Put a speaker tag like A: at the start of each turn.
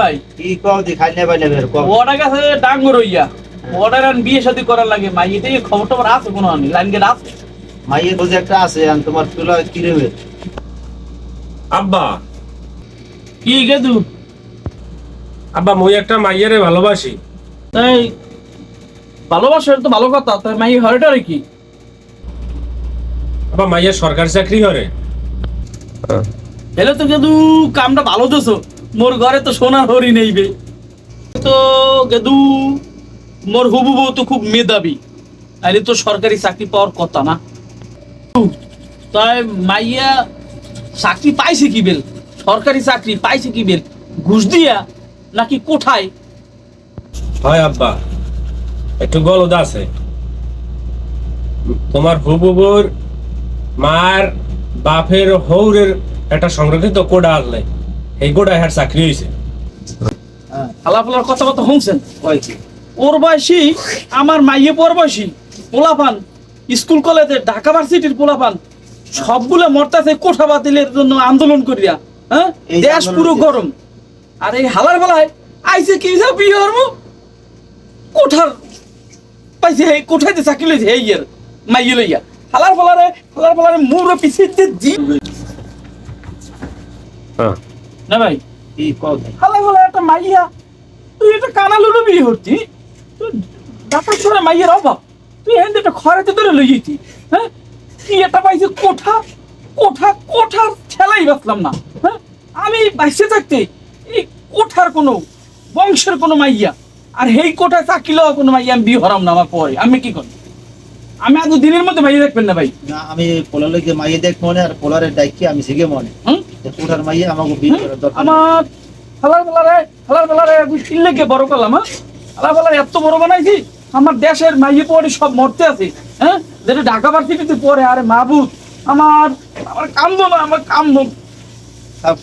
A: ভাই?
B: কি কও কও।
A: ওটা ডাঙ্গর হইয়া ওটার আর বিয়ে শাদী করার লাগে মাই খবর টবর আছে কোনো আনি? লাইন গেট আছে?
B: মাইয়ের বুঝে একটা আছে আর তোমার তুলা কি রে
C: আব্বা।
A: কি গেদু
C: আব্বা মুই একটা মাইয়ারে ভালোবাসি।
A: তাই ভালোবাসা তো ভালো কথা তাই মাই হরেটা কি?
C: আব্বা মাইয়ার সরকারি চাকরি করে।
A: হেলে তো গেদু কামটা ভালো দেছো। মোর ঘরে তো সোনার হরি নেইবে তো গেদু, মোর হুবু বউ তো খুব মেধাবী। আরে তো সরকারি চাকরি পাওয়ার কথা না। তাই মাইয়া চাকরি পাইছে কি বেল? সরকারি চাকরি পাইছে কি বেল? ঘুষ দিয়া নাকি কোঠায়?
C: হয় আব্বা, একটু গলদ আছে। তোমার হুবুবুর মার বাপের হৌরের একটা সংরক্ষিত কোডা আনলে? এই কোডা হ্যার চাকরি হয়েছে
A: ফালা কথা কথা শুনছেন? ওর বয়সী আমার মাইয়ে পর বয়সী পোলাপান স্কুল কলেজে ঢাকা ভার্সিটির পোলাপান সবগুলো মরতাছে কোঠা বাতিলের জন্য আন্দোলন করিয়া হ্যাঁ? দেশ পুরো। গরম। আর এই হালার বেলায় আইসে কি যা বিয়ে কোঠার পাইছে এই কোঠাইতে চাকরি লইছে এই ইয়ার মাইয়ে লইয়া। হালার ফলারে হালার ফলারে মুরো পিছিয়ে জি না ভাই
B: কি কও দি
A: হালাই একটা মাইয়া তুই এটা কানালুলো বিয়ে হচ্ছি তুই ডাক্তার ছড়ে মাইয়ের অভাব। তুই হেন একটা খরাতে ধরে লই যেতি হ্যাঁ? কি একটা পাইছে কোঠা কোঠা কোঠার ঠেলাই বাঁচলাম না হ্যাঁ? আমি বাইসে থাকতে এই কোঠার কোনো বংশের কোনো মাইয়া আর হেই কোঠায় চাকিলেও কোনো মাইয়া আমি বিয়ে হরাম না আমার পরে। আমি কি করি? আমি আজ দিনের মধ্যে মাইয়া দেখবেন না ভাই।
B: না আমি পোলার লইকে মাইয়ে দেখ মনে আর পোলারের ডাইকে আমি শিখে মনে।
A: হুম?
B: যে কোঠার মাইয়ে আমাকে বিয়ে করার দরকার নেই।
A: আমার বেলারে বেলারে বড় করলাম হ্যাঁ? হালার বেলারে এত বড় বানাইছি আমার দেশের মাইয়ে পড়ে সব মরতে আছে হ্যাঁ? যেটা ঢাকা ভার্সিটিতে পড়ে আরে মাহবুব আমার আমার কামবো না আমার
B: সব